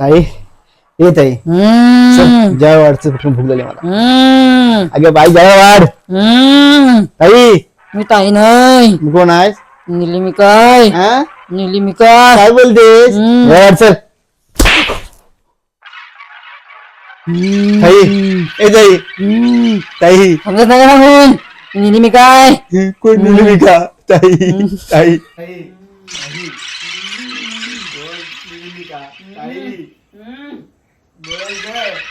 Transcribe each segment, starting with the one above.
ताई ये ताई. जय वाढचं कुठून भूक लागली मला. अगे बाई जय वाढ ताई. मी ताई नाही. कोण आहेस? निलिमिका काय? निलिमिका काय? बोलतेस? जय वाढ चल. તાઈ એ તાઈ તાઈ સમજે ના હમ નિમિકા કોઈ નિમિકા તાઈ તાઈ તાઈ બોલ બોલ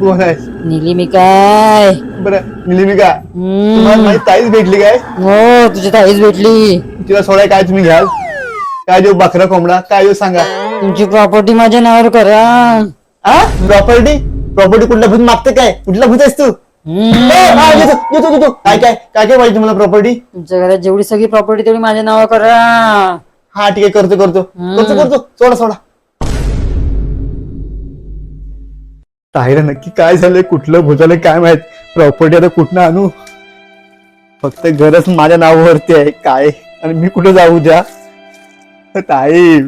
कोण आहेस निली मी काय? बरं निलिमिका. तुम्हाला माझी ताईच भेटली काय? हो तुझी ताईच भेटली. तिला सोडाय काय तुम्ही घ्याल? काय देऊ बकरा कोंबडा काय देऊ सांगा? तुमची प्रॉपर्टी माझ्या नावावर करा. हा प्रॉपर्टी प्रॉपर्टी कुठल्या भूत मागते काय? कुठला भूत आहेस तू. काय काय काय काय पाहिजे तुम्हाला प्रॉपर्टी तुमच्या घरात जेवढी सगळी प्रॉपर्टी तेवढी माझ्या नावावर करा. हा ठीक आहे करतो करतो. करतो करतो. सोडा सोडा. ताईला नक्की काय झालंय कुठलं भूतालय काय माहीत प्रॉपर्टी आता कुठनं आणू फक्त गरज माझ्या नावावरती आहे काय आणि मी कुठं जाऊ द्या ताई.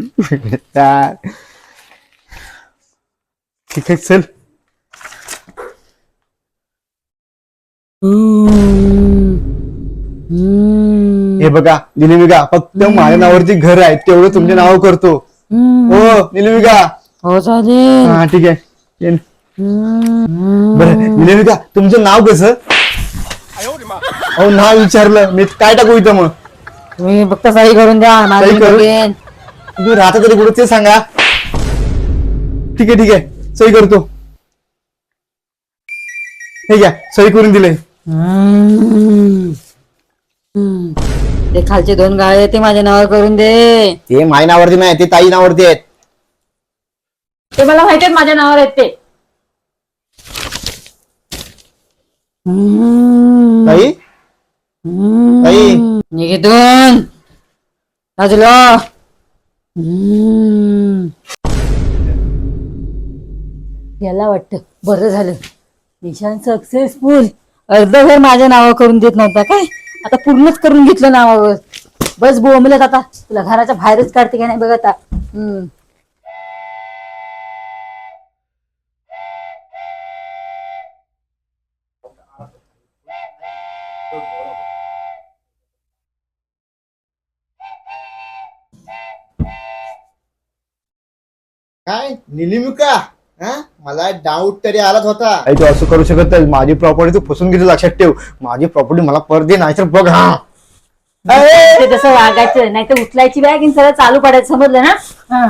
ठीक आहे चल. हे बघा निलिमिका फक्त माझ्या नावावरती घर आहे तेवढं तुमच्या नाव करतो. हो निलिमिका हो चालेल हा ठीक आहे. बरं निलिमिका तुमचं नाव कसं? अहो नाव विचारलं. मी काय टाकू इथं मग? तुम्ही फक्त सही करून द्या माझं सही करू? तुम्ही राहता तरी कुठे? ते सांगा. ठीक आहे ठीक आहे. सही करतो. ठीक आहे सही करून दिले हम्म. हम्म. ते खालचे दोन गाळे ते माझ्या नावावर करून दे. ते माझ्या नावावरती नाही ते ताई नावावरती आहेत. ते मला माहिती आहेत माझ्या नावावर आहेत ते हम्म. ताई. ताई निकेतून. बाजूला हम्म. याला वाटतं बरं झालं. निशान सक्सेसफुल अर्ध घर माझ्या नावावर करून देत नव्हता काय? आता पूर्णच करून घेतलं नावावर. बस बोंबलत आता. तुला घराच्या बाहेरच काढते का नाही बघ आता. हम्म. काय? निलिमिका हा? मला डाऊट तरी आलाच होता. तू असं करू शकत नाही माझी प्रॉपर्टी तू फसून घेतो लक्षात ठेव. माझी प्रॉपर्टी मला परत दे नाही तर बघ हा. अरे! ते तसं वागायचं नाही तर उचलायची बॅग आणि सरळ चालू पडायचं समजलं ना? हा.